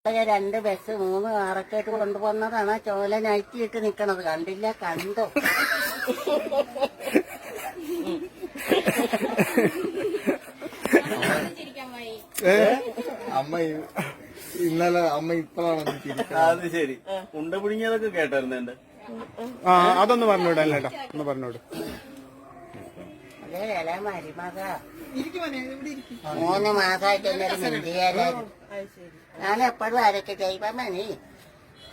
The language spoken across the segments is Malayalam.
ഇതൊക്കെ രണ്ട് ബസ് മൂന്ന് കാറൊക്കെ ആയിട്ട് കൊണ്ടുപോകുന്നതാണ്. ചോല നൈറ്റിയിട്ട് നിക്കണത്. കണ്ടില്ല കണ്ടോ? അമ്മ ഇന്നലെ അമ്മ ഇപ്പഴാണ് അത് ശരി. ഉണ്ട പിടിങ്ങിയതൊക്കെ കേട്ടായിരുന്നു എന്റെ ആ അതൊന്ന് പറഞ്ഞോട് അല്ലേട്ടാ ഒന്ന് പറഞ്ഞോട് അതേ ഇല മരുമക മൂന്ന് മാസമായിട്ട് എന്നൊരു മിണ്ടിയാലായിരുന്നു. ഞാൻ എപ്പോഴും അരക്ക് ദൈവമണി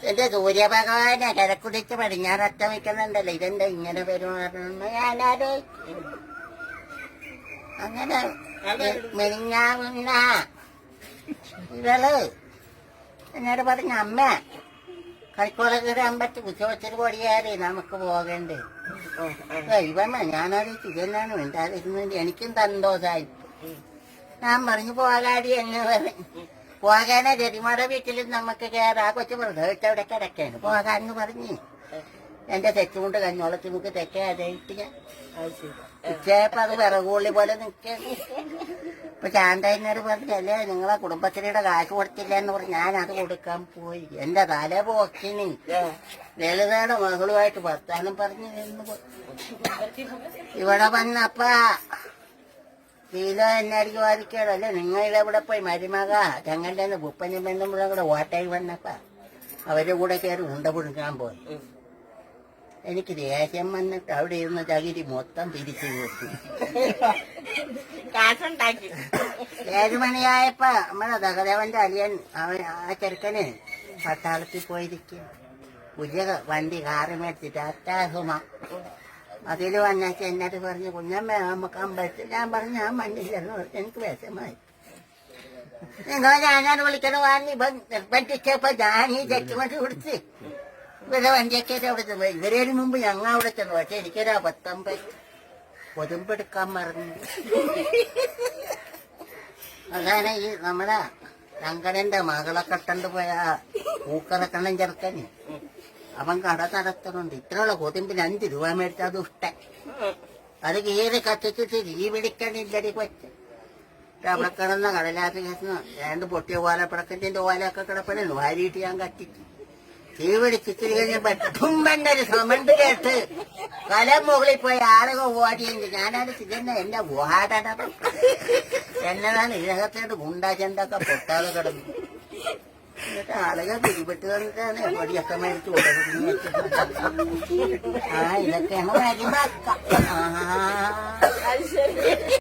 എന്റെ സൂര്യഭഗവാനെ കരക്കുടിച്ച് പടിഞ്ഞാററ്റം വെക്കുന്നുണ്ടല്ലോ. ഇതെന്താ ഇങ്ങനെ പെരുമാറണമെന്ന് ഞാനാരോ അങ്ങനെ മെനിഞ്ഞാവുന്ന ഇവൾ എന്നോട് പറഞ്ഞ അമ്മ കളിക്കോളൊക്കെ അമ്പത്തി ഉച്ചവച്ചിട്ട് പൊടിയാരെ നമുക്ക് പോകണ്ടേ. ദൈവമേ ഞാനത് ഇതെന്നാണ് മിണ്ടാതിരുന്നത് എനിക്കും സന്തോഷമായി. ഞാൻ പറഞ്ഞു പോകാടി എന്നെ പറഞ്ഞു. പോകാനെ ജരിമാടെ വീട്ടിൽ നമുക്ക് കയറാ കൊച്ചു വെറുതെ അവിടെ കിടക്കാണ്. പോകാന്ന് പറഞ്ഞ്. എന്റെ തെച്ചുകൊണ്ട് കഞ്ഞോളത്തിൽ നമുക്ക് തെക്കേ ഉച്ചയപ്പോ അത് വിറകുള്ളി പോലെ നിൽക്കാണ് ഇപ്പൊ ചാണ്ടന്നോട് പറഞ്ഞല്ലേ നിങ്ങളെ കുടുംബശ്രീയുടെ കാശ് കൊടുത്തില്ല എന്ന് പറഞ്ഞ് ഞാൻ അത് കൊടുക്കാൻ പോയി. എന്റെ തല പോക്കിന് ലളിതയുടെ മകളുമായിട്ട് വർത്താനം പറഞ്ഞ്. ഇവിടെ വന്നപ്പ കിലോ എന്നായിരിക്കും വാദിക്കാറ് അല്ലെ നിങ്ങൾ ഇവിടെ പോയി മരുമക ഞങ്ങളുടെ ഉപ്പനും പെണ്ണും കൂടെ കൂടെ ഓട്ടായി വന്നപ്പ. അവരുടെ കൂടെ കയറി ഉണ്ട പുഴുങ്ങാൻ പോയി. എനിക്ക് ദേഷ്യം വന്നിട്ട് അവിടെ ഇരുന്ന് ചകിരി മൊത്തം പിരിച്ചു കൊടുത്തു. ഏഴു മണിയായപ്പോ നമ്മളെ ദഗദേവന്റെ അലിയൻ അവൻ ആ ചെറുക്കന് പട്ടാളത്തിൽ പോയിരിക്കും പുതിയ വണ്ടി കാറ് മേടിച്ചിട്ട് അറ്റാസുമ അതിൽ വന്നാച്ച എന്നോട് പറഞ്ഞു കുഞ്ഞമ്മ നമുക്ക് അമ്പലത്തിൽ ഞാൻ പറഞ്ഞു ഞാൻ മണ്ണില്ലെന്ന് പറഞ്ഞു. എനിക്ക് വിഷമായി. നിങ്ങളെ ഞാനാണ് വിളിക്കണ വാങ്ങി ഇപ്പൊ നിർബന്ധിച്ചപ്പോ ഞാൻ ഈ ചെക്കുമതി കൊടുത്ത് ഇവരെ വണ്ടിയൊക്കെ അവിടെ ഇവരേന് മുമ്പ് ഞങ്ങൾ അവിടെ ചെന്നു. പക്ഷെ എനിക്കൊരു അബദ്ധം പറ്റി. കൊതുമ്പെടുക്കാൻ പറഞ്ഞു അതാണ് ഈ നമ്മളെ ശങ്കരന്റെ മകളെ കട്ടണ്ട് പോയ പൂക്കറക്കണ്ണൻ ചെറുക്കന്. അവൻ കട നടത്തുന്നുണ്ട് ഇത്രയുള്ള കൊതുമ്പിന് അഞ്ച് രൂപ മേടിച്ചാൽ ദുഷ്ടൻ അത് കീറി കത്തിച്ചിട്ട് തീ പിടിക്കണില്ലടി കൊച്ച്. അവിടെ കിടന്ന കടലാത്ത കേസിന് രണ്ട് പൊട്ടിയ ഓലപ്പടക്കത്തിന്റെ ഓലൊക്കെ കിടപ്പണ വാരിയിട്ട് ഞാൻ കത്തിച്ചു. തീ പിടിച്ചിട്ട് കഴിഞ്ഞ ഒരു സമണ്ട് കേട്ട് കല മുകളിൽ പോയി ആളുകൾ ഓടിയെങ്കിൽ ഞാനത് തികഞ്ഞ എന്റെ വാടട എന്നതാണ് ഇതിനകത്തോട്ട് ഗുണ്ടാ ചെണ്ടൊക്കെ പൊട്ടാതെ കിടന്നു. എന്നിട്ട് ആളുകൾ പിടിപെട്ട് വന്നിട്ടാണ് പൊടിയൊക്കെ മേടിച്ച് കൊണ്ടുപോയി ആ ഇതൊക്കെയാണ് ആ.